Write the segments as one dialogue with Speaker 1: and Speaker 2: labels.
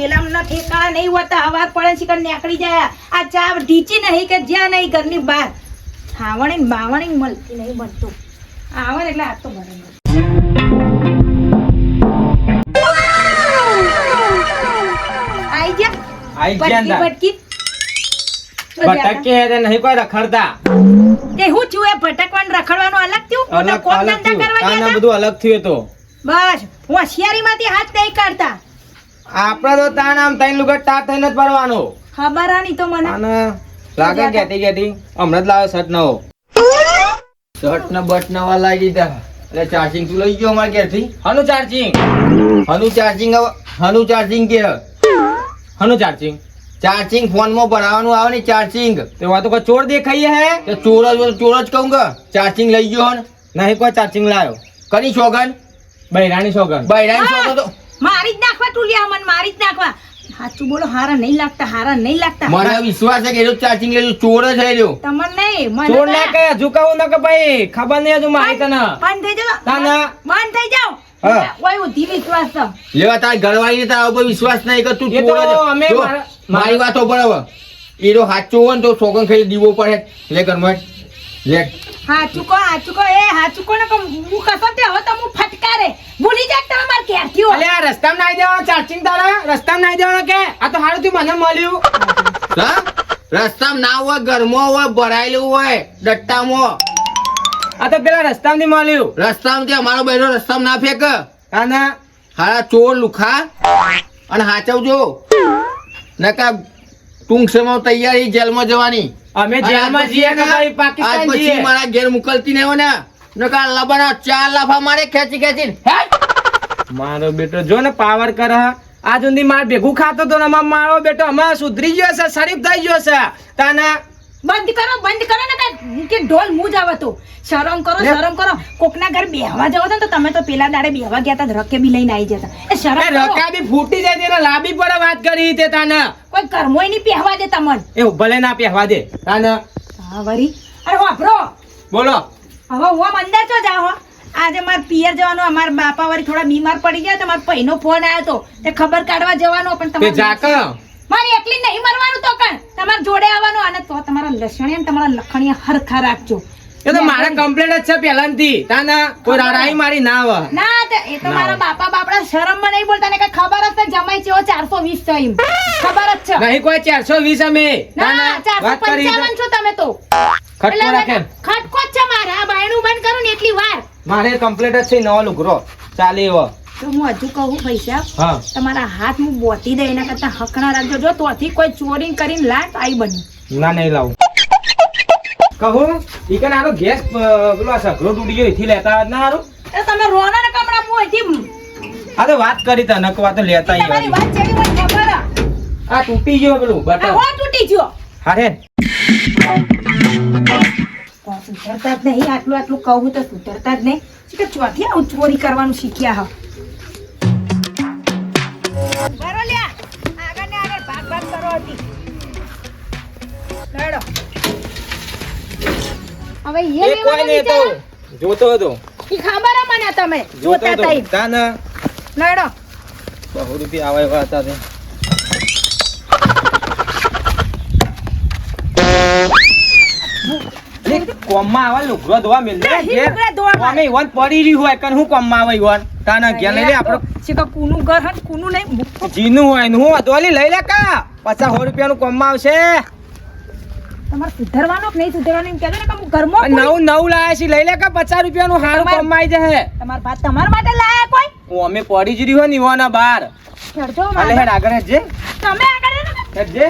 Speaker 1: પેલા ના ઠેકાણા નહીં હોતા હવાર પડે છે કે નીકળી જાય. આ ચા ઢીચી નહીં કે જ્યાં નહીં ઘરની બહાર. ખાવણી બાવણી મળતી નહીં બનતું. આવે એટલે આ તો આઈ ભટકી
Speaker 2: નહીં કોઈ રખડતા.
Speaker 1: તે હું છું એ ભટકવાનું રખડવાનું અલગ થયું?
Speaker 2: અલગ
Speaker 1: કોમ ધંધા કરવા
Speaker 2: બધું અલગ થયું તો.
Speaker 1: બસ. હું હોશિયારીમાંથી હાથ નહીં કાઢતા.
Speaker 2: આપડે તો તાન આમ તૈન લુગટ તા થઈને જ પડવાનો
Speaker 1: ખબર આની તો મને.
Speaker 2: અને લાગે કેતી કેતી હમણાં જ લાવે શર્ટ નવો. શર્ટ ને બટ નવા લાગી દીધા એટલે ચાર્જિંગ તું લઈ ગયો અમારા ઘેરથી. હનુ ચાર્જિંગ હનુ ચાર્જિંગ હનુ ચાર્જિંગ કે? હનુ ચાર્જિંગ ચાર્જિંગ ફોનમાં ભરાવાનું આવે ને ચાર્જિંગ તો આ કોઈ ચોર દેખાઈએ હે? તો ચોર જ તો ચોર જ કહું કે ચાર્જિંગ લઈ ગયો હન નહીં કોઈ ચાર્જિંગ લાવ્યો કની સોગન બૈરાણી શોગન. બૈરાણી સોગન તો
Speaker 1: મારી જ નાખવા ટુલિયા મન મારી જ નાખવા. સાચું બોલો હારા નહીં લાગતા હારા નહીં લાગતા.
Speaker 2: મને વિશ્વાસ છે કે એનો ચાર્જિંગ લઈ ચોર જ હે રહ્યો.
Speaker 1: તમને નહીં મને
Speaker 2: ચોર ના
Speaker 1: ના.
Speaker 2: કે કહું ના કે ભાઈ? ખબર નહીં હજુ મારી તને.
Speaker 1: બંધ થઈ જાવ
Speaker 2: ના, ના.
Speaker 1: બંધ થઈ
Speaker 2: જાવ.
Speaker 1: ઓય ઉધી વિશ્વાસ તો
Speaker 2: લેવા તાર ઘરવાળી તારા ઉપર વિશ્વાસ નહીં કે તું ચોર જ.
Speaker 3: અમે મારી
Speaker 2: વાતો બરાબર એનો સાચો હોય ને તો સોગન ખાઈ દીવો પડે. લે ઘરમાં. લે.
Speaker 1: હાચું કહો હાચું કહો એ હાચું કહો ને કે હું કસમ તે હવે તો હું ફટકારે. ભૂલી જાય તમે માર ક્યારથી હો.
Speaker 3: અલે આ રસ્તામાં નાઈ દેવાનો ચાર્જિંગ તારા? રસ્તામાં નાઈ દેવાનો કે? આ તો હારું થયું મને મળ્યું.
Speaker 2: હા? રસ્તામાં ના હોય ઘરમાં હોય ભરાયેલું હોય ડટ્ટામાં
Speaker 3: આ તો પેલા રસ્તામાં મળ્યું.
Speaker 2: રસ્તામાં તે અમારો બહેનો રસ્તામાં ના ફેંક.
Speaker 3: આના
Speaker 2: હારા ચોર લુખા. અને હાચવજો. નકા ટૂંક સમય તૈયારી જેલમાં જવાની.
Speaker 3: અમે જેલમાં જઈએ કે ભાઈ પાકિસ્તાન
Speaker 2: પછી મારા ઘેર મોકલતી નહીં ને. નકા લબાના ચાર લાફા મારે ખેંચી ખેંચી
Speaker 3: મારો બેટો જો ને પાવર કરે આ સુધી માર ભેગું ખાતો તો ને મારો બેટો અમાર સુધરી ગયો છે શરીફ થઈ ગયો છે. તાના
Speaker 1: બંધ કરો બંધ કરો ને કાંઈ. કે ઢોલ મું જ આવતો. શરમ કરો શરમ કરો. કોકના ઘર બેહવા જાવ તો તમે તો પેલા દાડે બેહવા ગયા હતા રકે બી લઈને આવી જતા એ શરમ રકા
Speaker 3: બી ફૂટી જાય તેના લાબી પર વાત કરી તે તાના.
Speaker 1: કોઈ કર્મોય નહીં પહેવા દે તમન.
Speaker 3: એ ભલે ના પહેવા દે તાના.
Speaker 1: હા વરી. અરે વાપરો
Speaker 3: બોલો.
Speaker 1: હવે હું અંદર તો જાઓ આજે મારે પિયર જવાનો અમારા બાપા વાળી થોડા બીમાર પડી ગયા તો મારા પૈનો ફોન આવ્યો તો. તે ખબર કાઢવા જવાનો પણ તમે
Speaker 3: જાક
Speaker 1: મારી એકલી નહીં મરવાનું તો કણ. તમારા જોડે આવવાનું અને તો તમારા લસણિયા તમારા લખણિયા હરખા રાખજો.
Speaker 3: એ તો મારા કમ્પ્લેટ જ છે પહેલાથી. તાના કોઈ રાડાઈ મારી ના આવે
Speaker 1: ના તે- એ તો મારા બાપા બાપડા શરમમાં નહીં બોલતા ને કે ખબર જ જમાઈ છે ચારસો વીસ છે એમ. ખબર જ છે.
Speaker 3: નહીં કોઈ ચારસો વીસ અમે.
Speaker 1: ના
Speaker 3: તાના
Speaker 1: ચારસો
Speaker 3: વાત કરી
Speaker 1: પંચાવન છો તમે તો.
Speaker 3: ખટકો રાખે.
Speaker 1: ખટકો જ છે મારા. બાયણું બંધ કરો ને એટલી વાર.
Speaker 3: મારે કમ્પ્લેટ જ છે નવો લુગરો ચાલે એવો.
Speaker 1: તો હું હજુ કહું પૈસા તમારા હાથ હું બોતી દે એના કરતા હકણા રાખજો. જો તોથી કોઈ ચોરી કરીને લાટ આઈ બની.
Speaker 3: ના નહીં લાવું. કહું ઈ કે આનો ગેસ પેલો સઘળો તૂટી ગયો એથી લેતા ના હારું.
Speaker 1: એ તમે રોના ને કમરા હું એથી
Speaker 3: આ તો વાત કરી તા નક વાત લેતા ઈ
Speaker 1: તમારી વાત જેવી હોય ખબર આ.
Speaker 3: તૂટી ગયો પેલું
Speaker 1: આ
Speaker 3: બટન
Speaker 1: હો તૂટી ગયો.
Speaker 3: હારે.
Speaker 1: સુધરતા જ નહીં આટલું આટલું કહું તો સુધરતા જ નહીં. કે ચોથી આવું ચોરી કરવાનું શીખ્યા હા. હવે એ
Speaker 3: કોઈ
Speaker 1: લેવાનું
Speaker 3: તો જોતો હતો.
Speaker 1: ઈ ખબર મને તમે?
Speaker 3: જોતા
Speaker 1: તઈ
Speaker 3: તાના.
Speaker 1: લડો
Speaker 3: બહુ રૂપિયા આવે એવા હતા તે. કોમમાં આવા લુગડો ધોવા મિલ. અમે ઈવન પડી રહ્યું હોય કન હું કોમમાં આવે ઈવન? તાના ઘેર લઈ લે આપણો.
Speaker 1: તો કુનું ઘર હન કુનું નહીં
Speaker 3: જીનું હોય ને હું અધોલી લઈ લે કા? પચાસ સો રૂપિયાનું કોમમાં આવશે.
Speaker 1: તમારે સુધરવાનો કે નહીં સુધરવાનો? એમ કહેજો ને કે હું ઘરમાં
Speaker 3: નવું નવું લાયા છે. લઈ લે કે પચાસ રૂપિયાનું હારું કમાઈ જશે.
Speaker 1: તમારે ભાત તમારા માટે લાયા કોઈ?
Speaker 3: હું અમે પડી જ રહ્યું હોય ને ઈવાના બાર.
Speaker 1: ચડજો
Speaker 3: મારે હેડ આગળ હેડજે.
Speaker 1: તમે આગળ હેડો ને.
Speaker 3: હેડ જે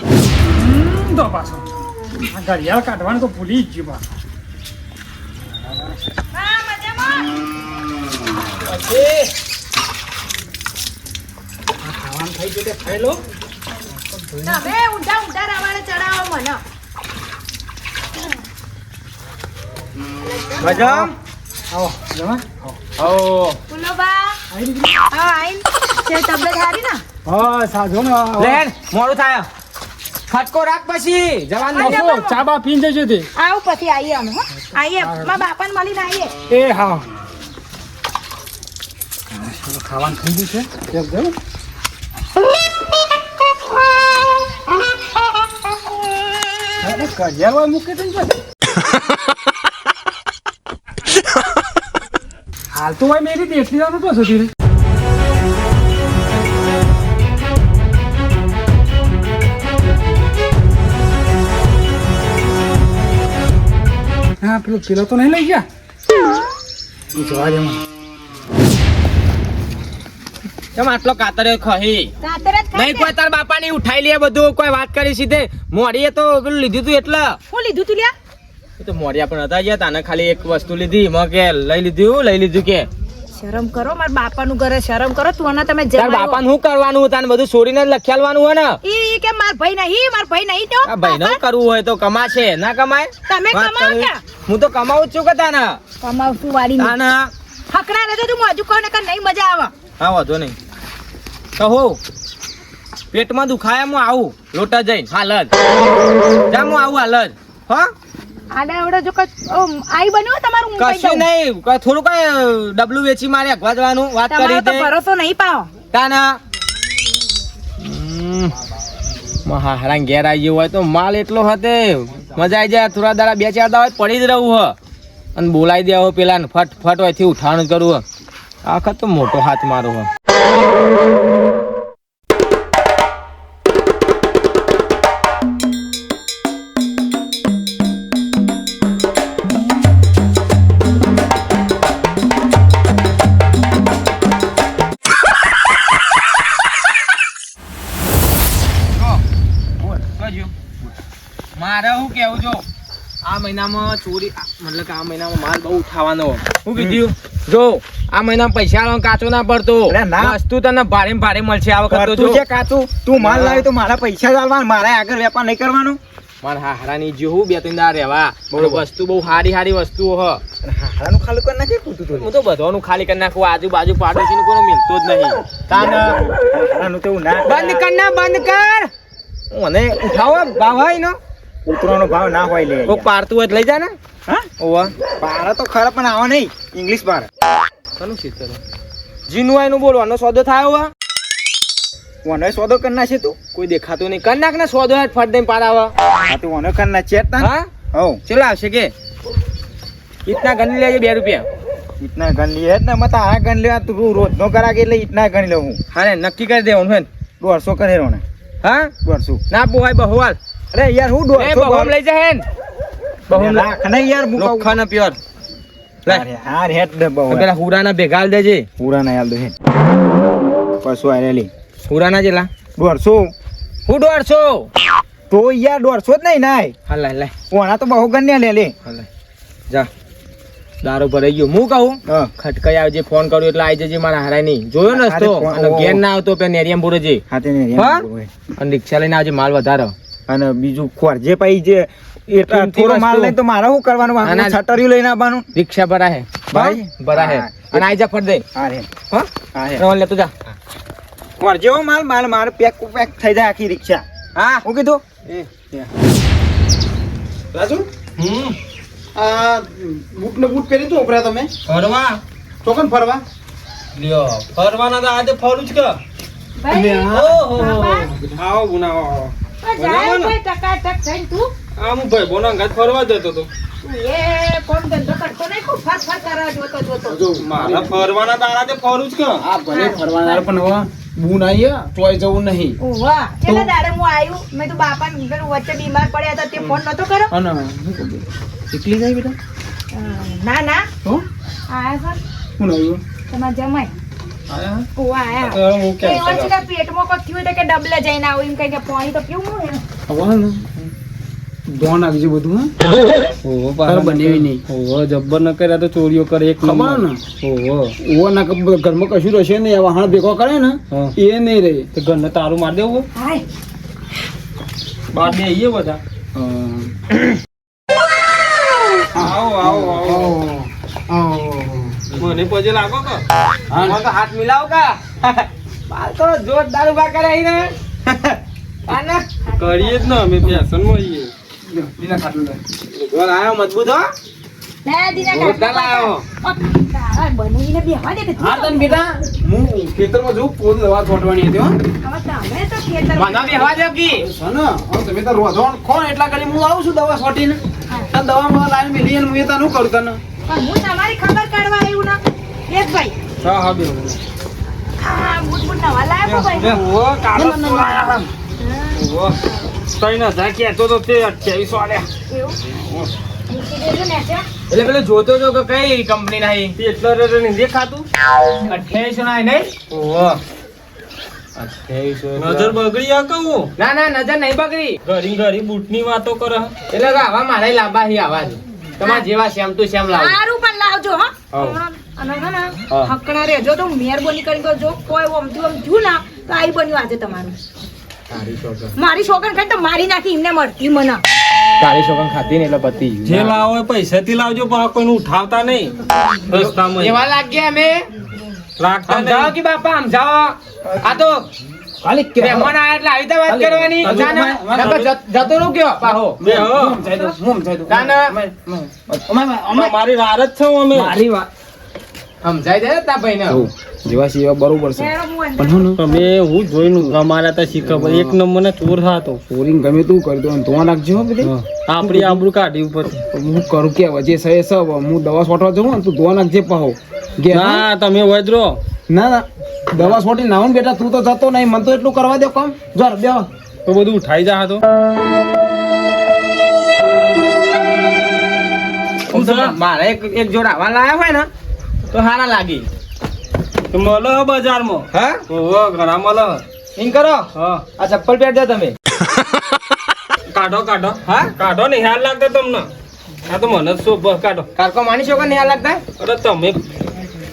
Speaker 4: હમ, તો પાછો. આ ઘડિયાળ કાઢવાનું તો ભૂલી જ ગયું.
Speaker 3: પછી
Speaker 4: આ ખાવાનું થઈ ગયું તે ખાઈ લો.
Speaker 1: તમે ઊંધા ઊંધા રાવણે ચડાવો મને.
Speaker 3: મજા?
Speaker 4: આવો જમા. આવો.
Speaker 1: બોલો બા હા આઈન છે તબિયત સારી ના?
Speaker 4: હા સાજો ને
Speaker 3: લેન મોડું થાય. ફટકો રાખ પછી જવાન.
Speaker 1: જવાનું.
Speaker 4: ચા બા પીને જજો તે.
Speaker 1: આવ પછી આઈએ અમે હો. આવીએ મારા બાપાને મળીને આવીએ
Speaker 4: એ હા.
Speaker 5: ખાવાનું થઈ ગયું છે? એક જવું કરિયાવા મૂકે તો હાલ તો ભાઈ મેરી દેખલી જવાનું તો સુધી હા, પેલો પેલો તો નહીં લઈ ગયા? જવા દે મને
Speaker 3: કેમ આટલો કાતરે ખહી? નહીં કોઈ તાર બાપા ની ઉઠાઈ લે બધું કોઈ વાત કરી સીધે. મોડીએ તો લીધું તું એટલે.
Speaker 1: શું લીધું તું લ્યા?
Speaker 3: તો મોડિયા પણ હતા ગયા તાને ખાલી એક વસ્તુ લીધી. મેં કે લઈ લીધું લઈ લીધું કે.
Speaker 1: શરમ કરો મારા બાપાનું ઘરે શરમ કરો તું અને તમે
Speaker 3: તાર બાપાને શું કરવાનું તાને બધું છોડીને લખ્યાલવાનું હોય ને?
Speaker 1: ઈ કે માર ભાઈ નહીં માર ભાઈ નહીં તો
Speaker 3: ભાઈ ભાઈને કરવું હોય તો કમાશે ના કમાય?
Speaker 1: તમે કમાવ
Speaker 3: કમાવો.
Speaker 1: કે?
Speaker 3: હું તો કમાવું છું કે તાને?
Speaker 1: કમાવશું વાળી નહીં.
Speaker 3: તાને?
Speaker 1: હકડા ને તો તું મોજું કહો ને કે નહીં મજા આવે.
Speaker 3: હા વાંધો નહીં. તો હો પેટમાં દુખાય હું આવું લોટા જઈને. હાલ જ જા હું આવું હાલ જ હા?
Speaker 1: આડા આવડે જો કઈ આઈ બન્યો તમારું
Speaker 3: કશું નહીં. થોડું કઈ ડબલું વેચી મારે અગવા જવાનું વાત કરી
Speaker 1: તે ભરોસો નહીં પાવો
Speaker 3: તાના. મહારાજ ઘેર આવી ગયો હોય તો માલ એટલો હતે મજા આવી જાય. થોડા દાડા બે ચાર દાડા પડી જ રહું હ. અને બોલાવી દે હવે પેલા ફટ ફટ હોયથી ઉઠાણ કરું કરવું હ તો મોટો હાથ મારો હ. મારે શું કેવું જો આ મહિનામાં ચોરી મતલબ કે આ મહિનામાં માલ બહુ ઉઠાવવાનો. હું કીધું જો આ મહિનામાં પૈસા કાચો ના પડતો. વસ્તુ તને ભારે ભારે મળશે આ વખત તું
Speaker 4: છે કાચું. તું માલ લાવી તો મારા પૈસા જ મારા આગળ વેપાર નહીં કરવાનો.
Speaker 3: મારા હારાની જેવું બે ત્રણ દાર રહેવા. વસ્તુ બહુ સારી સારી વસ્તુઓ હ.
Speaker 4: હારાનું ખાલી કરી નાખે પૂછું તો
Speaker 3: હું તો બધાનું ખાલી કરી નાખું આજુબાજુ પાડોશી કોઈ મિલતો જ નહીં. તાન.
Speaker 4: હારાનું તો ના
Speaker 3: બંધ કર ના બંધ કર. મને ઉઠાવો ભાવાઈ ને.
Speaker 4: ઉતરવાનો ભાવ ના હોય લે
Speaker 3: કોક પાડતું હોય લઈ જા ને
Speaker 4: હા?
Speaker 3: ઓવા.
Speaker 4: પારા તો ખરા પણ આવા નહીં. ઇંગ્લિશ પાર.
Speaker 3: કનું છે જીનું હોયનું બોલવાનો સોદો થાય ઓવા?
Speaker 4: ઓને સોદો કરી નાખે તું.
Speaker 3: કોઈ દેખાતું નહીં. કર નાખ ને સોદો હેઠ ફટ દઈને પાડાવા
Speaker 4: હા તું ઓને કરી નાખ.
Speaker 3: હા?
Speaker 4: હો
Speaker 3: ચેલા આવશે કે? ઇતના ગણી લેજે બે રૂપિયા.
Speaker 4: ઇતના ગણ લીએ ને મત આ ગણ લેવા તું રોજ નો કરા કે એટલે ઇતના ગણ લેવું હું.
Speaker 3: હા ને નક્કી કરી દેવાનું હે.
Speaker 4: દોઢસો કરે રોને
Speaker 3: હા?
Speaker 4: દોઢસો.
Speaker 3: ના પોહાય બહુવાલ
Speaker 4: અરે યાર હું દોઢસો
Speaker 3: બહુમ લઈ જા હેન ને. બહુમ
Speaker 4: રાખ ને યાર હું કહું.
Speaker 3: લોખા પ્યોર. લે.
Speaker 4: અરે હાર હેટ દે બહુ.
Speaker 3: પેલા હુરાના ભેગાલ દેજે.
Speaker 4: હુરાના યાર દે પાછો આરેલી
Speaker 3: હુરાના જેલા
Speaker 4: દોઢસો.
Speaker 3: હું દોઢસો.
Speaker 4: તો યાર દોઢસો જ નહીં નાય.
Speaker 3: હાલ લાય લાય
Speaker 4: ઓના તો બહુ ગણ્યા લે. લે.
Speaker 3: જા. દારૂ ભરાઈ ગયો. હું કહું ખટકાઈ આવજે ફોન કર્યો એટલે આવી જજે મારા હારાય નહીં જોયો ને રસ્તો. ઘેર ના આવતો પે નેરિયમ પૂરે જે
Speaker 4: હા?
Speaker 3: અને રિક્ષા લઈને આવજે માલ વધારો.
Speaker 4: અને બીજું ખોર જે પાઈ જે એટલા થોડો માલ નહીં તો મારે શું કરવાનું?
Speaker 3: ના.
Speaker 4: છટરિયું લઈને આવવાનું?
Speaker 3: રિક્ષા ભરા હે?
Speaker 4: ભાઈ?
Speaker 3: ભરા હે અને આઈ જા ફટ દે.
Speaker 4: હા રે.
Speaker 3: હા?
Speaker 4: હા રે.
Speaker 3: રવણ લેતો જા.
Speaker 4: ખોર જેવો માલ માલ માર પેક પેક થઈ જાય આખી રિક્ષા.
Speaker 3: હા?
Speaker 4: હું કીધું?
Speaker 6: રાજુ?
Speaker 3: હમ.
Speaker 6: આ બૂટ ને બૂટ પહેરી તો ઉપરા તમે?
Speaker 3: ફરવા.
Speaker 6: ચોકન ફરવા?
Speaker 3: લ્યો ફરવાના તો આજે ફરું જ કે.
Speaker 1: ભાઈ,
Speaker 3: ઓહો. આવો ગુનાવો
Speaker 1: આ જાય ભાઈ ટકાટક તું.
Speaker 3: આ હું ભાઈ બોના ઘાટ ફરવા જતો તો. મારા ફરવાના તારા તે ફરું જ કે
Speaker 6: આ ભલે ફરવાના પણ હવે બૂન ચોય જવું નહીં.
Speaker 1: વાહ કેટલા દાડે હું આવ્યું મેં તો બાપા પેલું વચ્ચે બીમાર પડ્યા હતા તે ફોન નતો કર્યો.
Speaker 6: અને શું એકલી જાય બેટા
Speaker 1: ના ના.
Speaker 6: હું?
Speaker 1: આયા
Speaker 6: શું આવ્યું.
Speaker 1: સર તમારા જમાઈ પેટમાં કોક હોય તો કે ડબલે જઈને આવું એમ કઈ કે પાણી તો પીવું હું
Speaker 6: હવે ને. ધોન નાખજે બધું હા. તારે બનેવી નહીં.
Speaker 7: ઓહો જબ્બર ન કર્યા તો ચોરીઓ કરે એક
Speaker 6: ખબર ને?
Speaker 7: ઓહો
Speaker 6: ઓવો ના ઘરમાં કશું રહેશે નહીં આ વાહણ ભેગો કરે ને એ નહીં રહે.
Speaker 7: તો ઘરને તારું માર દેવું બાર બે આઈએ બધા આવો આવો આવો મને પછી લાગો કે?
Speaker 3: મને તો હાથ મિલાવ કા? માલ તો જોરદાર ઊભા કરે ને આના.
Speaker 7: કરીએ જ ને અમે ફેશનમાં આઈએ
Speaker 3: ઘર આયો મજબૂત હો?
Speaker 1: દીના
Speaker 6: હા હું ખેતરમાં જઉં પોતે દવા છોટવાની હતી હો.
Speaker 1: તમે તો ખેતર
Speaker 3: મને બેહવા દે કી
Speaker 6: સને હવે તમે તો રોધો ખો ને એટલા કરી હું આવું છું દવા છોટીને દવા માં લાઈન મેલી હું એ તને કરું તને.
Speaker 1: પણ હું તમારી ખબર કાઢવા આવ્યું ના. એક ભાઈ.
Speaker 7: હા હા બે
Speaker 1: હા મૂડ મૂડ ના વાલા લાવ્યા ભાઈ.
Speaker 7: ઓ કાલો સોળા ઓ ત્રણ હજાર તો તો તે 2800 આલે
Speaker 1: એવું? મૂકી દેજો ને ત્યાં.
Speaker 3: એટલે પેલો જોતો જો કે કઈ કંપની ના
Speaker 7: તે એટલો રેટ નહીં દેખાતું.
Speaker 3: અઠ્યાવીસો ના નહીં?
Speaker 7: ઓહો નજર બગડી આ કહું?
Speaker 3: ના ના નજર નહીં બગડી.
Speaker 7: ઘરી ઘરી બૂટની વાતો કરે.
Speaker 3: એટલે આવા મારે લાંબા હી આવા તમારા જેવા શ્યામ તું શ્યામ લાવ.
Speaker 1: સારું પણ લાવજો હો. અને હે
Speaker 3: હા.
Speaker 1: હકડા રહેજો તો મહેરબાની કરીને કહો, જો કોઈ ઓમથી ઓમ થયું ના તો આઈ બન્યું આજે તમારું. મારી છોકરી ખાઈ તો મારી નાખી એમને મળતી મને.
Speaker 3: તારી છોકરા ખાતી ને એટલે પતિ
Speaker 7: જે લાવો પૈસા થી લાવજો પણ આ કોઈને ઉઠાવતા નહીં. રસ્તામાં.
Speaker 3: એવા લાગ્યા અમે?
Speaker 7: રાખતા
Speaker 3: સમજાવો કે બાપા સમજાવો? આ તો ખાલી મહેમાન આયા એટલે આવી વાત કરવાની.
Speaker 6: હજુ
Speaker 3: ના, ના,
Speaker 6: અમારે-
Speaker 3: નકર જત- જતો રહું કયો? પાહો.
Speaker 7: બે હો. મારી રાર જ છે અમે.
Speaker 6: મારી વાત
Speaker 3: સમજાઈ
Speaker 6: જેવા સેવા બરોબર છે. પણ
Speaker 7: તમે હું જોઈને અમારા ત્યાં શીખવા એક નંબર ને ચોર હતો
Speaker 6: ચોરીને ગમે તું કરી દો ધોવા નાખજો બધી.
Speaker 7: આપડી આબરૂ કાઢી ઉપર.
Speaker 6: હું કરું કે વજે સહે સબ. હું દવા છોટવા જઉં ને તું ધોવા નાખજે પાહો?
Speaker 7: ના તમે વજરો.
Speaker 6: ના ના. દવા છોટી નાવ ને બેટા તું તો જતો નહીં. મને તો એટલું કરવા દે કામ. જર બે
Speaker 7: તો બધું ઉઠાઈ જા તો
Speaker 3: મારે એક એક જોડ આવા લાયા હોય ને તો હારા લાગી.
Speaker 7: તો મળે બજારમાં.
Speaker 3: હા?
Speaker 7: ઓહો ઘણા મળો.
Speaker 3: ઇન કરો.
Speaker 7: હા.
Speaker 3: આ ચપ્પલ પહેરજો તમે.
Speaker 7: કાઢો કાઢો.
Speaker 3: હા?
Speaker 7: કાઢો ને હાલ લાગતા તમને. આ તો મને શું કાઢો.
Speaker 3: કારકો માની છો કે નહીં આ લાગતા?
Speaker 7: અરે તમે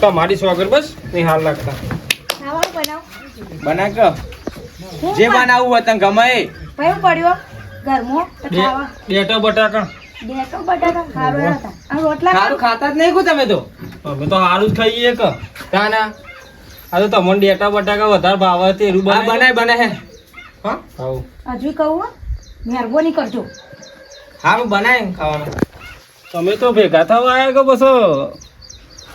Speaker 7: તમારી સ્વાગર બસ નહીં હાલ લાગતા.
Speaker 3: બના કે જે બનાવવું હોય તને ગમે. એ.
Speaker 1: પડ્યો ગરમો તો ખાવા.
Speaker 7: બેટા બટાકા.
Speaker 1: બેટો બટાકા ખારો હતા. આ રોટલા
Speaker 3: સારું ખાતા જ નહીં કો તમે તો?
Speaker 7: અમે તો હારું જ ખાઈએ કે
Speaker 3: તાના
Speaker 7: આ તો તમને ડેટા બટાકા વધારે ભાવે તે એરું
Speaker 3: આ બનાય.
Speaker 7: બનાય
Speaker 3: બનાય હે. હા?
Speaker 7: હાઉ.
Speaker 1: હજુ કહું મહેરબાની કરજો
Speaker 3: હા બનાય ખાવાનું.
Speaker 7: તમે તો ભેગા થવા આવ્યા કે બસ?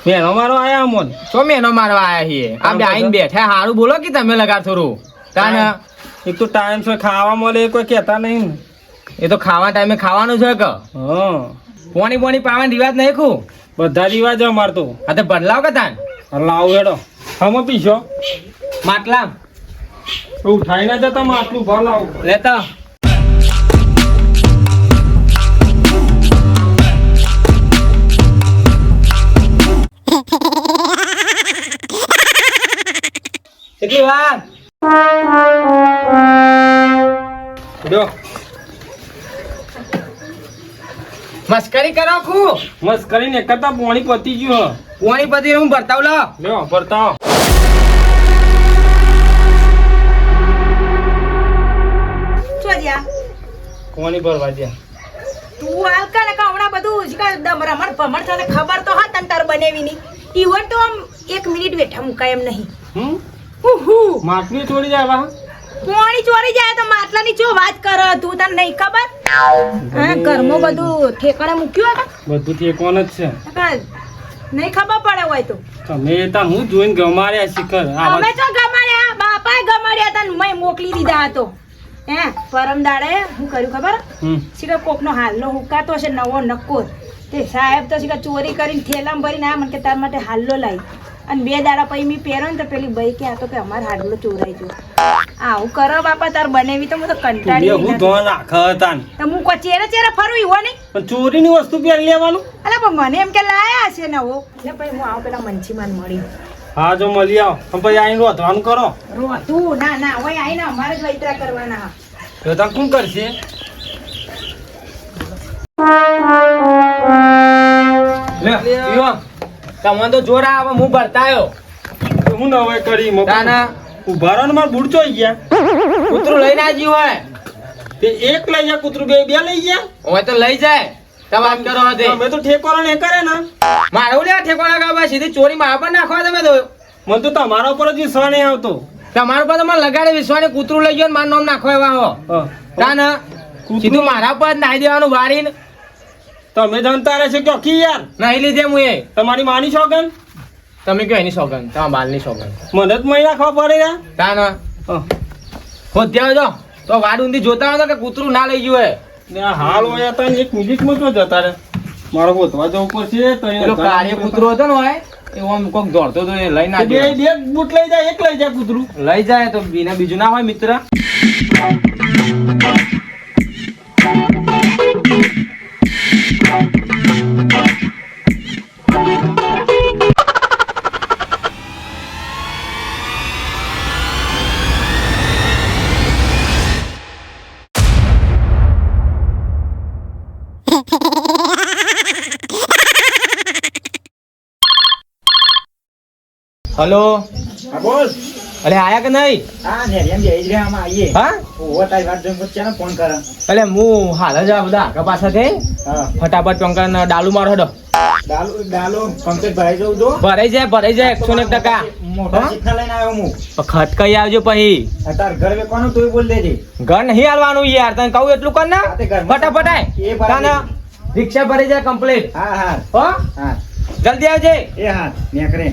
Speaker 7: મેનો મારો આયા અમોન.
Speaker 3: તો મેનો મારવા આયા છીએ. આ બે આઈને બેઠા હારું. બોલો કે તમે લગા થોડું. તાના
Speaker 7: એક તો ટાઈમ છે ખાવા મળે કોઈ કહેતા નહીં.
Speaker 3: એ તો ખાવા ટાઈમે ખાવાનું છે કે?
Speaker 7: હ.
Speaker 3: પોણી પોણી પાવાની રિવાજ નહીં ખું?
Speaker 7: બધા રિવાજ અમાર તો.
Speaker 3: આ તો બદલાવ કે તાન?
Speaker 7: લાવ હેડો. હમ પીશો.
Speaker 3: માટલા.
Speaker 7: તો ઉઠાઈ ના જતા માટલું ભાવ લાવો
Speaker 3: લેતા કેટલી વાર? મસ્કરી કરો ખુ
Speaker 7: મસ્કરી ને કરતા પોણી પતી ગયું
Speaker 3: પોણી પતિ હું ભરતાવ લો.
Speaker 7: લ્યો ભરતા કોની ભરવા દે
Speaker 1: તું હાલ કે ને હમણાં બધું જ કે રમણ ભમણ થશે ખબર તો હા તને તાર બનેવી ની ઈવન તો આમ એક મિનિટ બેઠા મુકાય એમ નહીં.
Speaker 7: માટલી ચોરી જાય વાહ.
Speaker 1: પોણી ચોરી જાય તો માટલાની ચો વાત કર? તું તને નહીં ખબર? હા ઘરમાં બધું ઠેકાણે મૂક્યું હતા?
Speaker 7: બધું ઠેકોન જ છે.
Speaker 1: નહીં ખબર પડે હોય તો.
Speaker 7: તમે તાર હું જોઈને ગમાડ્યા શિખર
Speaker 1: અમે તો ગમાડ્યા બાપાએ ગમાડ્યા તને મેં મોકલી દીધા હતો. હે પરમ દાડે હું કર્યું ખબર? શીખર કોકનો હાલનો હુકાતો છે નવો નક્કો. તે સાહેબ તો શિખર ચોરી કરીને થેલામાં ભરીને આ મને કે તાર માટે હાલ્લો લાવી અને બે દાડા પછી મેં પહેરો ને તો પેલી ભાઈ કે આ તો કે અમારે હાડલો ચોરાઈ ગયો. આવું કરો બાપા તાર બનેવી તો હું તો કંટાળી
Speaker 7: હું ધોન રાખ હતા
Speaker 1: તો હું કો ચેરે ચેરે ફરું ઈવો નહીં?
Speaker 7: પણ ચોરીની વસ્તુ પહેરી લેવાનું?
Speaker 1: અલા પણ મને એમ કે લાયા છે નવો. એટલે પછી હું આવ પેલા મંચીમાન મળી.
Speaker 7: હા જો મળી આવ. પણ પછી આઈને રોધવાનું કરો.
Speaker 1: રોતું ના ના હવે આવીને અમારે જ વૈતરા કરવાના.
Speaker 7: તો તમે શું કરશે?
Speaker 3: લે ઈવો. તમને તો જોર આવે હું ભરતા આવ્યો
Speaker 7: તો હું નવે કરી મફત.
Speaker 3: તાના
Speaker 7: ઊભા રહો ને મારા બૂટ ચોઈ ગયા.
Speaker 3: કૂતરું લઈને આજી હોય.
Speaker 7: તે એક લઈ ગયા કૂતરું બે બે લઈ ગયા.
Speaker 3: હોય તો લઈ જાય. તમે વાત કરો હતી
Speaker 7: તમે તો ઠેકોરો ને કરે ને.
Speaker 3: મારે લે ઠેકોરા ગાવા સીધી ચોરી મારા આપણ નાખવા તમે તો.
Speaker 7: મને તો તમારા ઉપર જ વિશ્વાસ નહીં આવતો.
Speaker 3: તમારા પર તો મને લગાડે વિશ્વાસ કૂતરું લઈ ગયો ને મારું નામ નાખવા એવા હો. તાના સીધું મારા પર નાઈ દેવાનું વારીને.
Speaker 7: તમે જનતા રહેશો કયો કી યાર?
Speaker 3: નહીં લીધે હું એ
Speaker 7: તમારી માની શોગન?
Speaker 3: તમે કયો એની શોગન? તમારા બાલની શોગન.
Speaker 8: મને જ મહિના ખબર પડે યાર.
Speaker 3: તા ના. હોદ્યા જો તો વાડ ઊંધી જોતા હોય કે કૂતરું ના લઈ ગયું
Speaker 8: હે હાલ હોય તો ને એક મિનિટમાં તો જતા રે મારો ગોતવા જવું પડશે તો
Speaker 3: પેલો કાર્ય કૂતરો હતો ને હોય એ આમ કોક દોડતો હતો એ લઈ ના
Speaker 8: બે બે બૂટ લઈ જાય એક લઈ જાય કૂતરું.
Speaker 3: લઈ જાય તો બીના બીજું ના હોય મિત્ર. હલો
Speaker 4: હા બોલ
Speaker 3: અરે આયા કે નહીં?
Speaker 4: હા ને એમ જઈ રહ્યા આમાં આવીએ
Speaker 3: હા?
Speaker 4: ઓવો તારી વાત જોઈને પછી ચાલો ફોન કરે
Speaker 3: એટલે હું હાલ જ આ બધા આગા પાછા થઈ ફટાફટ પંકજ ડાલુ મારો હડો.
Speaker 4: ડાલો ડાલો કમ્પ્લીટ ભરાઈ જવું જો.
Speaker 3: ભરાઈ જાય ભરાઈ જાય એકસો ને ટકા.
Speaker 4: મોટા
Speaker 3: હા?
Speaker 4: લઈને આવ્યો હું.
Speaker 3: આવજો પછી.
Speaker 4: તાર ઘર વેકવાનું તોય બોલ દેજે
Speaker 3: ઘર નહીં હાલવાનું યાર તને કહું એટલું કર ના. ફટાફટ આય.
Speaker 4: એ ભરાઈ
Speaker 3: રિક્ષા ભરાઈ જાય કમ્પ્લીટ
Speaker 4: હા હા.
Speaker 3: હો?
Speaker 4: હા.
Speaker 3: જલ્દી આવજે.
Speaker 4: એ હા નેકરે.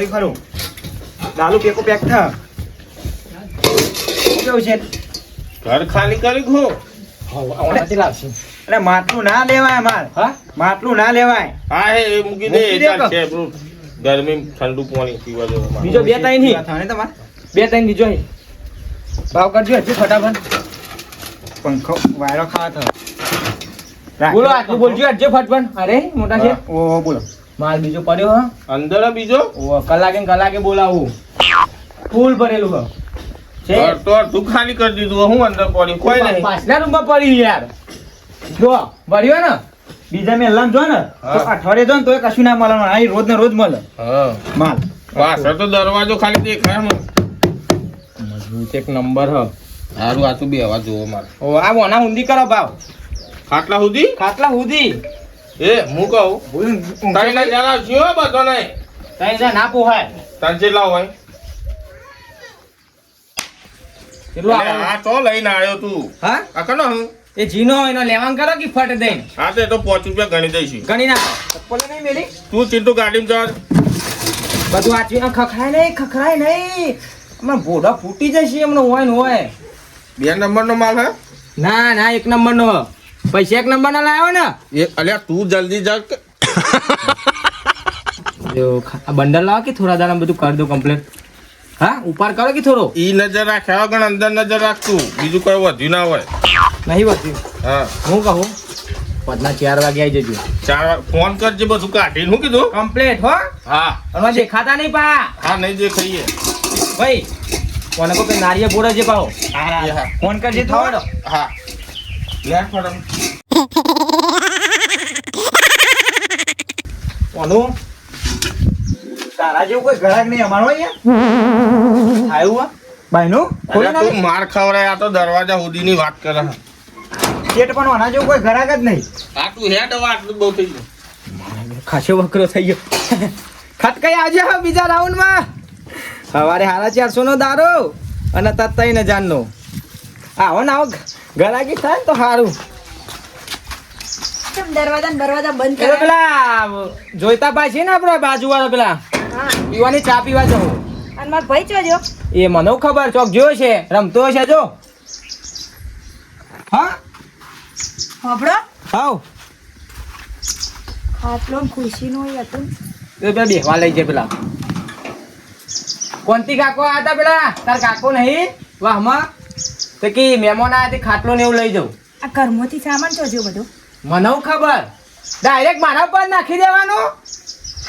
Speaker 4: કર્યું ખરું. ડાલુ પેકો પેક થા. કેવું છે?
Speaker 8: ઘર ખાલી કરી ખો.
Speaker 3: આવવાથી
Speaker 4: માટલું ના લેવાય માર.
Speaker 3: હા?
Speaker 4: માટલું ના લેવાય.
Speaker 8: હા એ મૂકી દે છે ગરમી ઠંડુ પાણી પીવા જેવું
Speaker 3: બીજો બે ત્રણ નહીં
Speaker 4: થાણે તમારે?
Speaker 3: બે ત્રણ બીજો હી. ભાવ કરજો હજી ફટાફટ.
Speaker 4: પંખો વાયરો ખાવા થયો.
Speaker 3: બોલો આટલું બોલજો હજી ફટફટ. અરે મોટા છે.
Speaker 4: ઓ બોલો.
Speaker 3: માલ બીજો પડ્યો હ?
Speaker 8: અંદર બીજો?
Speaker 3: ઓ કલાકે ને કલાકે બોલાવું. ફૂલ ભરેલું હ. છે?
Speaker 8: તો તું ખાલી કરી દીધું હું અંદર પડ્યું? કોઈ નહીં.
Speaker 3: પાછલા રૂમમાં પડ્યું યાર. જો ભર્યો ને?
Speaker 4: બીજા મેં લમ જો ને તો અઠવાડિયે જો ને તોય કશું ના મળે. આ રોજ ને રોજ મળે.
Speaker 8: હા.
Speaker 4: માલ.
Speaker 8: પાછળ તો દરવાજો ખાલી દેખાય
Speaker 3: મજબૂત એક નંબર હ.
Speaker 8: સારું આ તું બે હવા જોવો મારે.
Speaker 3: ઓ આ વોના ઊંધી કરો ભાવ.
Speaker 8: ખાટલા સુધી?
Speaker 3: ખાટલા ઊંધી
Speaker 8: એ હું કહું? તારી ના જરા જીવો બધો નહીં
Speaker 3: તઈ જા ના પોહાય
Speaker 8: તાર જેટલા હોય? આ તો લઈને આવ્યો તું.
Speaker 3: હા?
Speaker 8: આ કનો હું?
Speaker 3: એ જીનો એનો લેવાન કરો કે ફટ દઈને?
Speaker 8: હા તો એ તો પાંચ રૂપિયા ગણી દઈશું.
Speaker 3: ગણી નાખો ચપ્પલો નહીં મેલી?
Speaker 8: તું ચિંટુ ગાડી ચાલ
Speaker 3: બધું આચવીને ખખડાય નહીં ખખડાય નહીં. હમણાં ભોડા ફૂટી જશે હમણાં હોય ને હોય.
Speaker 8: બે નંબરનો માલ હે?
Speaker 3: ના ના એક નંબર નો પૈસા એક નંબર ના લાવ્યો ને?
Speaker 8: એ અલ્યા તું જલ્દી જા
Speaker 3: જો આ બંડલ લાવો કે થોડા દાડા બધું કરી દો કમ્પ્લેટ હા ઉપાડ કરો કે થોડો?
Speaker 8: ઈ નજર રાખ્યા વગર અંદર નજર રાખતું બીજું કોઈ વધ્યું ના હોય.
Speaker 3: નહીં વધ્યું.
Speaker 8: હા.
Speaker 3: હું કહું પદના ચાર વાગે આવી જજો.
Speaker 8: ચાર વાર ફોન કરજે બધું કાઢીને શું કીધું?
Speaker 3: કમ્પ્લેટ હો?
Speaker 8: હા.
Speaker 3: અને દેખાતા નહીં પા
Speaker 8: હા નહીં દેખાઈએ.
Speaker 3: ભાઈ કોને કો કે નારિયા બોરા છે
Speaker 8: પાઓ હા
Speaker 3: ફોન કરજે થોડો
Speaker 8: હા.
Speaker 3: કોનું
Speaker 4: તારા જેવું કોઈ ઘરાક નહીં અમારો અહીંયા
Speaker 3: આવ્યું હો?
Speaker 4: કોઈ
Speaker 8: અલ્યા તું માર ખવડાય આ તો દરવાજા સુધીની વાત કરે
Speaker 4: શેઠ પણ આના જેવું કોઈ ઘરાક જ નહીં
Speaker 8: આ તું હેડ આટલું બહુ થઈ ગયું
Speaker 3: ખાસો વકરો થઈ ગયો ખટકાઈ આજે હો બીજા રાઉન્ડમાં સવારે હારા ચારસો નો દારો અને તત ત્રણ હજાર નો આવો ને આવો. ગરાગી થાય ને તો સારું
Speaker 1: દરવાજા દરવાજા બંધ કરે
Speaker 3: પેલા જોઈતા ભાઈ છે ને આપડે બાજુ પેલા? પીવાની ચા પીવા જવું
Speaker 1: અને મારો ભાઈ ચોજો
Speaker 3: એ મને ખબર ચોક જોયો છે રમતો હશે જો. હા?
Speaker 1: હોભળો.
Speaker 3: હાવ
Speaker 1: ખાટલો ને ખુરશીનું એ હતું
Speaker 3: એ પેલા બેહવા લઈ જાય પેલા. કોનથી કાકો આયા પેલા? તાર કાકો નહીં? વાહમાં? તો કે મહેમાન તે ખાટલો ને એવું લઈ જાઉં.
Speaker 1: આ ઘરમાંથી સામાન ચોજો બધું.
Speaker 3: મને ખબર? ડાયરેક્ટ મારા પર નાખી દેવાનો.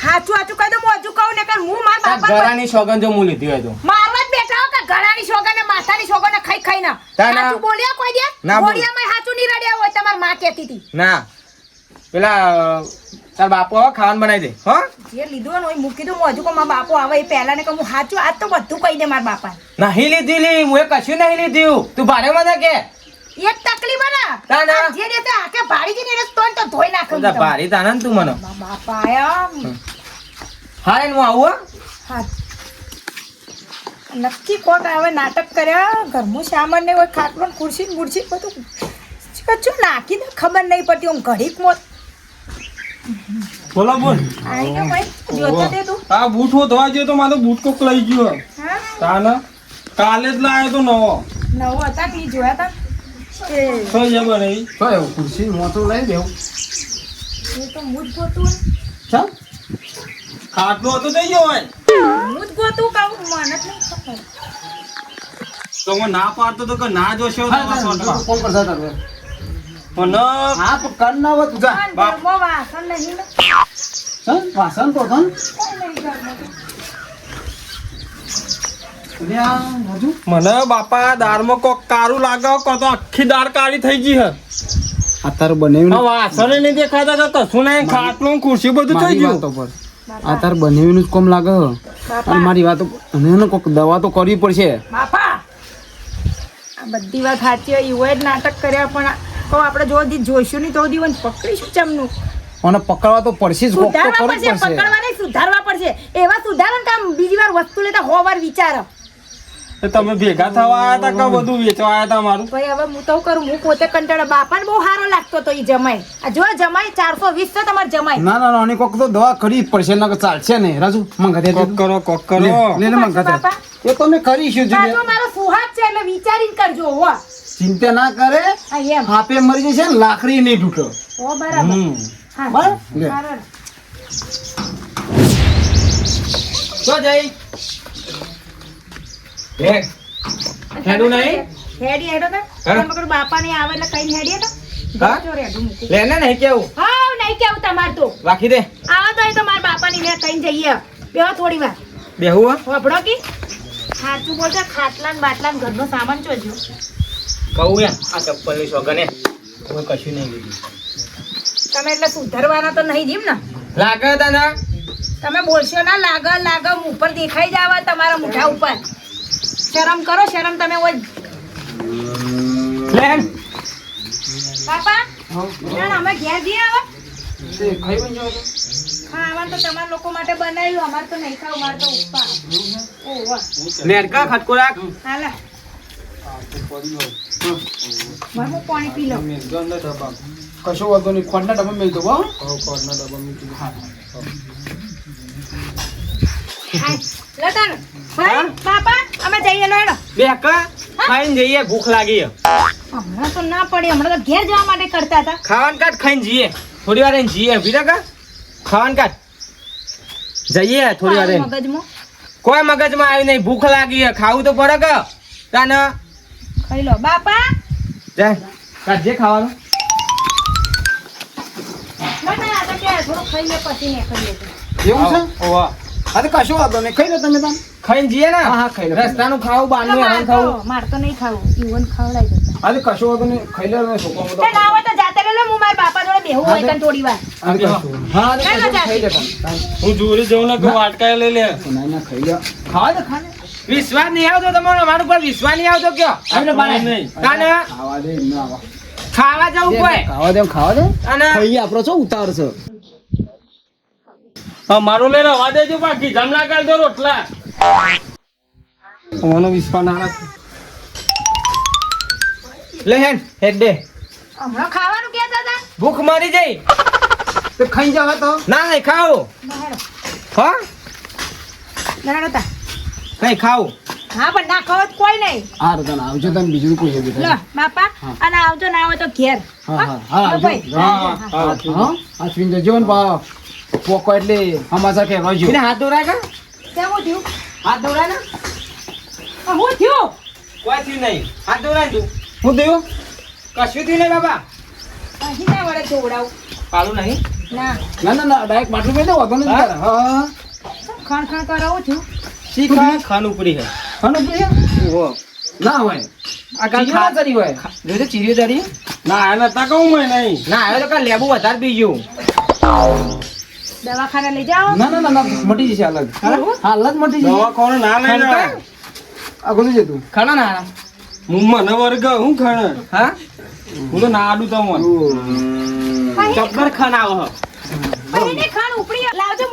Speaker 1: હાચું હાચું કહી દો મોજું કહું ને કે હું મારા બાપા
Speaker 3: ઘરાની સોગન જો હું લીધી હોય તો.
Speaker 1: મારવા જ બેઠા હો કે ઘરાની સોગન ને માથાની સોગન ને ખાઈ ખાઈ ના
Speaker 3: તા
Speaker 1: હાચું બોલ્યા કોઈ દે?
Speaker 3: બોલ્યા
Speaker 1: મેં હાચું નહીં રડ્યા હોય તમારમાં કહેતી હતી.
Speaker 3: ના. પેલા તાર બાપુ હવે ખાવાનું બનાવી દે. હો?
Speaker 1: જે લીધું હોય ને મૂકી હું હજુ કહું મારા બાપુ આવે એ પહેલા ને કહું હું સાચું આજ તો બધું કહી દે મારા બાપા
Speaker 3: નહીં લીધી લી હું એ કશું નહીં લીધું. તું ભારે મને કે?
Speaker 1: એક તકલીફ ના,
Speaker 3: ના.
Speaker 1: જે રીતે આખે ભાડી જઈને તોય તો ધોઈ નાખું
Speaker 3: તો ભારી તાને ને તું મને.
Speaker 1: બાપા આયા
Speaker 3: હા. એનું હું આવું હો?
Speaker 1: નક્કી કોક આવે નાટક કર્યા ઘરમાં સામાન ને હોય ખાટલો ને ખુરશી ને બુરશી ને બધું. કચું નાખી દે ખબર નહીં પડતી હું ઘડીક મોત
Speaker 7: બોલો બોલ. આ બૂટ હો ધોવા ગયો તો મારો બૂટ કોક લઈ ગયો. તાના? કાલે જ લાયો તો નવો.
Speaker 1: નવો હતા ને જોયા
Speaker 7: તા? જાય
Speaker 6: તો એવું ખુરશી મોટું લઈ દેવું.
Speaker 1: એ તો હું જ ગોતું
Speaker 6: ચાલ
Speaker 7: ખાટલો હતો થઈ ગયો હોય.
Speaker 1: હું ગોતું કહું મને નહીં ખબર.
Speaker 7: તો હું ના પાડતો તો કે ના જોશો.
Speaker 6: ફોન કરતા
Speaker 7: પણ
Speaker 6: કર ના હોય જા.
Speaker 7: બાપ.
Speaker 1: વાસણ નહીં ને
Speaker 6: વાસણ તો ધન.
Speaker 1: કોઈ નહીં ઘરમાં તો.
Speaker 6: લ્યા હજુ
Speaker 7: મને બાપા દાળમાં કોક કારું લાગે કો તો આખી દાળ કાળી થઈ ગઈ હે.
Speaker 6: આ તાર બનાવ્યું
Speaker 7: વાસણ નહીં દેખાતા તો કશું નહીં ખાટલું ખુરશી બધું થઈ ગયું.
Speaker 6: વાતો પર. આ તાર બનાવ્યું જ કોમ લાગે અને
Speaker 1: બાપા.
Speaker 6: મારી વાતો અને કોક દવા તો કરવી પડશે.
Speaker 1: બાપા. આ બધી વાત સાચી હોય એવું જ નાટક કર્યા પણ કહો આપણે જો દી જોઈશું નહીં તો દિવસ પકડીશું ચમનું.
Speaker 6: અને પકડવા તો પડશે જ
Speaker 1: સુધારવા પડશે પકડવા નહીં સુધારવા પડશે. એવા સુધારણ કામ બીજી વાર વસ્તુ લેતા હો વાર વિચારો.
Speaker 7: તમે ભેગા થવા આવ્યા હતા કે બધું વેચવા આવ્યા હતા મારું?
Speaker 1: ભાઈ હવે હું તો કરું હું પોતે કંટાળો બાપાને બહુ સારો લાગતો તો એ જમાઈ. આ જો જમાઈ ચારસો વીસ તો તમારે જમાઈ.
Speaker 6: ના ના ના કોક તો દવા કરી પડશે નકર ચાલશે નહીં. રાજુ મંગા
Speaker 7: કોક કરો કોક કરો.
Speaker 6: લે લે લે મંગા દે.
Speaker 1: બાપા.
Speaker 6: એ તો મેં કરીશું જો
Speaker 1: મારો સુહાગ છે એટલે વિચારીને કરજો હો.
Speaker 6: ચિંતા ના કરે હાપે મરી જશે લાકડી નહીં તૂટો.
Speaker 1: હો બરાબર
Speaker 6: બરાબર?
Speaker 3: તો જઈ. હે હેડું નહીં?
Speaker 1: હેડી હેડો ને.
Speaker 3: હા?
Speaker 1: બાપા ને આવે એટલે કઈ હેડીએ તો
Speaker 3: હા?
Speaker 1: જો રેડું મૂકું.
Speaker 3: લે ને નહીં કેવું?
Speaker 1: હા નહીં કેવું તમારે તો.
Speaker 3: રાખી દે.
Speaker 1: આવો તો અહીં બાપા મારા બાપાની કઈ જઈએ. બેહો થોડી વાર.
Speaker 3: બેહું હો.
Speaker 1: હોભળો કી. સાચું બોલતા ખાટલા ને બાટલા ને ઘરનો સામાન ચોજો
Speaker 3: કહું ને આ ચપ્પલની સોગન કોઈ કશું નહીં લીધું
Speaker 1: તમે એટલે સુધરવાના તો નહીં જીમ ને
Speaker 3: લાગે તને? ના
Speaker 1: તમે બોલશો ના લાગ લાગ ઉપર દેખાઈ જાવ તમારા મોઢા ઉપર. શરમ કરો શરમ તમે ઓય
Speaker 3: લેન
Speaker 1: પાપા ના ના, અમે ઘેર જઈએ હવે
Speaker 6: ખાઈ પણ તો.
Speaker 1: ખાવાનું તો તમારા લોકો માટે બનાવ્યું અમારે તો નહીં ખાવ મારે તો ઉપા ઓહો
Speaker 3: લેડકા ખટકો રાખ
Speaker 1: હાલા પાણી પી લઉં
Speaker 6: કશો વાંધો નહીં ખોટના ડબ્બા દો હો
Speaker 1: હાય, લતાણ ભાઈ બાપા અમે જઈએ. લો હેડો
Speaker 3: બેકા ખાઈને જઈએ ભૂખ લાગી
Speaker 1: હમણાં તો ના પડી હમણાં તો ઘેર જવા માટે કરતા હતા
Speaker 3: ખાવાનું ખાઈને જઈએ થોડી વાર. જઈએ બીજા કા ખાવાનું જઈએ થોડી વાર.
Speaker 1: મગજમાં?
Speaker 3: કોઈ મગજમાં આવી નહીં ભૂખ લાગી ખાવું તો પડે કે તાને
Speaker 1: ખાઈ બાપા!
Speaker 3: જય કાજે ખાવાનું?
Speaker 1: ના ના આ તો કે થોડું ખાઈ લે પછી નીકળી લેજો.
Speaker 6: એવું છે?
Speaker 3: ઓવા
Speaker 6: હા તો કશો વાંધો નહીં. ખાઈ લો તમે તાન
Speaker 3: ખાઈને જઈએ ને?
Speaker 6: હા, હા, ખાઈ લો.
Speaker 3: રસ્તાનું ખાવું બહારનું હેરાન ખાવું
Speaker 1: તો માર તો નહીં ખાવું. ઈવન ખવડાવી દો
Speaker 6: હા તો કશો વાંધો નહીં. ખાઈ લો ને છોકરો બધો.
Speaker 1: ના હોય તો જાતે લઈ હું મારા બાપા જોડે બેહું હોય કન થોડી વાર.
Speaker 6: હા તો
Speaker 1: ના,
Speaker 6: કશો
Speaker 1: ના,
Speaker 6: ખાઈ લે
Speaker 7: હું જોરી જઉં ને કે લઈ લે.
Speaker 6: ના ના ખાઈ લો. દે ખા દે.
Speaker 3: વિશ્વાસ નહીં આવતો તમારો અમારા પર વિશ્વાસ નહીં આવતો કયો?
Speaker 6: આપણે બાય.
Speaker 7: નહીં.
Speaker 3: તાને
Speaker 6: ખાવા દે ના આવા.
Speaker 3: ખાવા જવું કોઈ?
Speaker 6: ખાવા દે ખાવા દે.
Speaker 3: અને
Speaker 6: ખઈ આપણો શું ઉતાર છે
Speaker 7: મારો મારું લઈને રવા દેજો બાકી. જમલા કાઢ દો રોટલા. મને વિશ્વાસ ના રાખ.
Speaker 3: લે હેન હેડ દે.
Speaker 1: હમણાં ખાવાનું કે દાદા
Speaker 3: ભૂખ મરી જઈ
Speaker 6: તો ખાઈ જાવ તો.
Speaker 3: ના ખાવું હા?
Speaker 1: ના તા
Speaker 3: નહીં ખાવું?
Speaker 1: હા પણ ના ખાવ કોઈ નહીં.
Speaker 6: હા તો તને આવજો તને બીજું કોઈ છે
Speaker 1: લો બાપા અને આવજો ના હોય તો ઘેર.
Speaker 6: હા હા. હા
Speaker 1: ભાઈ.
Speaker 7: હા
Speaker 1: હા,
Speaker 7: હા
Speaker 6: આશ્વિન જજો ને પા પોકો એટલે હમાસા કે રજો
Speaker 3: એને હાથ દોરા કા?
Speaker 1: કેમ હું થયું?
Speaker 3: હાથ દોરાય ને?
Speaker 1: આ હું થયું?
Speaker 3: કોઈ થયું નહીં. હાથ દોરાય તું.
Speaker 6: હું થયું?
Speaker 3: કશું થયું નહીં બાબા
Speaker 1: અહીં ના વડે જોવડાવું
Speaker 3: પાલું નહીં?
Speaker 1: ના.
Speaker 6: ના ના ના ડાયરેક્ટ માટલું મેં તો નથી નહીં. હા
Speaker 1: ખણ ખણ કરાવું છું
Speaker 3: શીખા ખાન હે.
Speaker 6: ખાનું પ્રિય ના હોય.
Speaker 3: આ કાલ
Speaker 6: ચીરીઓ ના
Speaker 3: જો
Speaker 6: ચરી હોય?
Speaker 3: જોજો ચીરીઓ ચડી
Speaker 7: ના એને કહું મેં નહીં.
Speaker 3: ના આવે તો કાલ લેબુ વધારે પી ગયું.
Speaker 1: દવાખાને લઈ જાઓ.
Speaker 6: ના ના ના ના મટી જશે અલગ. જ મટી જશે
Speaker 7: દવાખાને ના લઈ જાય
Speaker 6: આ ગોલી તું.
Speaker 3: ખાના ના
Speaker 7: હું મને વર્ગ હું ખાણે?
Speaker 3: હા?
Speaker 7: હું તો ના આડું તમને.
Speaker 3: જબ્બર ખાના હ.
Speaker 1: પણ એને ખાણ ઉપડી લાવજો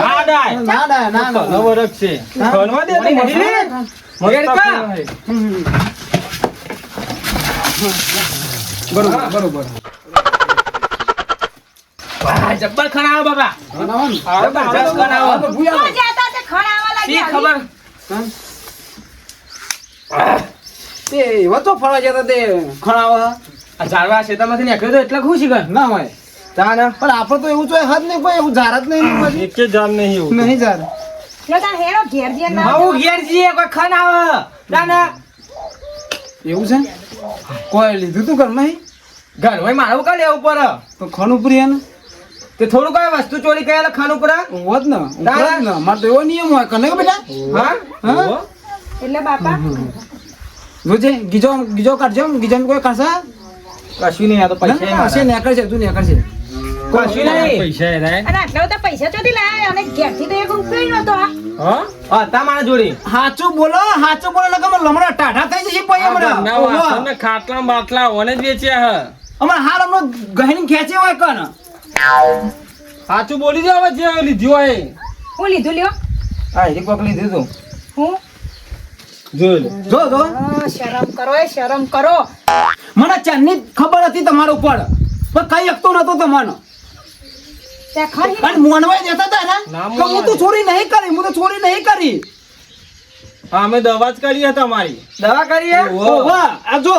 Speaker 7: ના ડાય.
Speaker 6: ના ના ના ના
Speaker 7: મને વર્ગ છે. ખણવા દે તો
Speaker 3: મોડી
Speaker 7: મસ્ત
Speaker 3: નથી?
Speaker 7: મસ્ત
Speaker 3: રેડકા?
Speaker 7: છે.
Speaker 6: બરોબર બરોબર.
Speaker 3: વાહ, જબ્બર ખણાવો બાબા. જબરજસ્ત ખણાવો
Speaker 6: ભૂયા
Speaker 1: જાતા તે ખાણ આવવા
Speaker 3: શી ખબર?
Speaker 6: તે એવા તો ફળવા જતા તે ખણાવા
Speaker 3: આ ઝાડવા ખેતરમાંથી નીકળ્યો તો એટલે ખુશી કર
Speaker 6: ના હોય.
Speaker 3: તા ના?
Speaker 6: પણ આપણે તો એવું તો હદ નહીં કોઈ એવું જ નહીં
Speaker 7: એક કે જાન નહીં એવું
Speaker 6: નહીં
Speaker 1: જાર લગા હેરો ઘેર જે ના
Speaker 3: હું ઘેર જઈએ કોઈ ખન આવે. ના.
Speaker 6: એવું છે? કોઈ લીધું તું ઘર નહીં?
Speaker 3: ઘર હોય મારું કા લેવું પડે.
Speaker 6: તો ખન ઉપર એને.
Speaker 3: તે થોડું કઈ વસ્તુ ચોરી કરેલા ખન ઉપર?
Speaker 6: હોત ને ને. મારે તો એવો નિયમ હોય કને બેટા?
Speaker 3: હા?
Speaker 6: હા?
Speaker 1: એટલે બાપા?
Speaker 6: જોજે ગીજો ગીજો કાઢજો ગીજો કોઈ કાઢશે
Speaker 3: કશું નહીં આ તો પૈસા
Speaker 6: ના, હશે નેકળ કરશે તું નેકળ છે
Speaker 3: કશું નહીં.
Speaker 7: પૈસા એ રાય
Speaker 1: અને આટલા બધા પૈસા ચોથી લાયા અને ઘેરથી તો એક રૂપિયો નતો આ
Speaker 7: હા?
Speaker 3: હા? તા મારા જોડી.
Speaker 6: હાચું બોલો હાચું બોલો કમર લમડા ટાઢા થઈ જશે પછી
Speaker 7: આ ઘરના
Speaker 6: હમણાં
Speaker 7: વાસણ
Speaker 6: ઓહો.
Speaker 7: ને ખાટલા બાટલા ઓને જ વેચ્યા હ.
Speaker 6: અમાર હાલ અમનો ગહેણી ખેંચે હોય કન
Speaker 7: હાચું બોલી દે હવે જે લીધું હોય
Speaker 1: હું લીધું લ્યો.
Speaker 3: હા એક વખત લીધું તું
Speaker 1: હું?
Speaker 6: જો જો.
Speaker 1: શરમ કરો એ શરમ કરો.
Speaker 6: મને ચાંદની ખબર હતી તમારા ઉપર પણ કઈ શકતો નતો તમને
Speaker 1: ખરી
Speaker 6: અને મોનવાઈ દેતા હતા ને?
Speaker 7: ના
Speaker 6: કે હું તો ચોરી નહીં કરી હું તો ચોરી નહીં કરી.
Speaker 7: અમે દવા જ કરી હતી તમારી
Speaker 3: દવા કરીએ
Speaker 6: આ જો.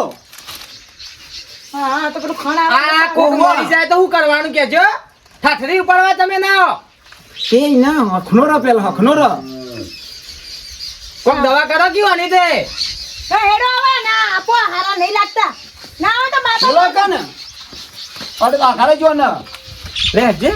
Speaker 1: હા હા તો પેલું ખણ
Speaker 3: આ કોક મરી જાય તો શું કરવાનું કેજો ઠઠરી ઉપાડવા તમે ના આવો.
Speaker 6: તે ના હખનો ર પેલા હખનો રો
Speaker 3: કોક દવા કરો કયો આની તે
Speaker 1: હેડો આવે ના આપો હારા નહીં લાગતા. ના આવે તો બાપા
Speaker 6: કે ને અરે આખાડે જો ને
Speaker 3: લે હજે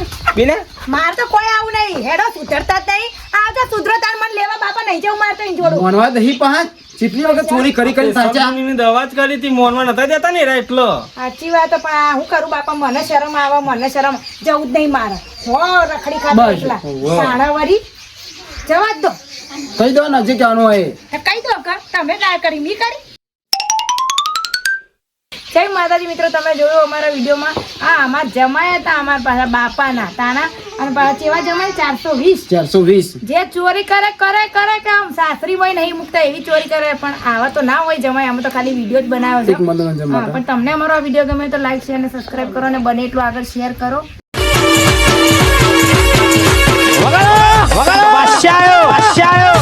Speaker 1: માર તો કોઈ આવું નહીં. હેડો સુધરતા જ નહીં. આ તો સુધરો તાર મને લેવા બાપા નહીં જવું મારે તો અહીં જોડું.
Speaker 6: મોનવા દહી પાંચ ચીટલી વખત ચોરી કરી કરી સાચા?
Speaker 7: સમજીની દવા જ કરી હતી મોનમાં નતા દેતા ને એરા એટલો.
Speaker 1: સાચી વાત પણ હું કરું બાપા? મને શરમ આવે મને શરમ જવું જ નહીં મારે. હો રખડી ખાતા
Speaker 6: બસ.
Speaker 1: એકલા સાણા વરી. જવા દો.
Speaker 6: કઈ દો નજીક આવવાનું હોય.
Speaker 1: કઈ દો કર તમે ના કરી મી કરી? જય માતાજી મિત્રો તમે જોયું અમારા વિડીયોમાં? આ આમાં જમાયા હતા અમારા પાછા બાપાના તાના અને પાછા કેવા જમાય? ચારસો વીસ.
Speaker 6: ચારસો વીસ.
Speaker 1: જે ચોરી કરે કરે કરે કે આમ સાસરીમાં નહીં મૂકતા એવી ચોરી કરે પણ આવા તો ના હોય જમાય અમે તો ખાલી વીડિયો જ
Speaker 6: બનાવે
Speaker 1: છે. પણ તમને અમારો આ વીડિયો ગમે તો લાઈક શેર અને સબસ્ક્રાઈબ કરો અને બને એટલું આગળ શેર કરો. વગાડો વગાડો વાશ્યાયો વાશ્યાયો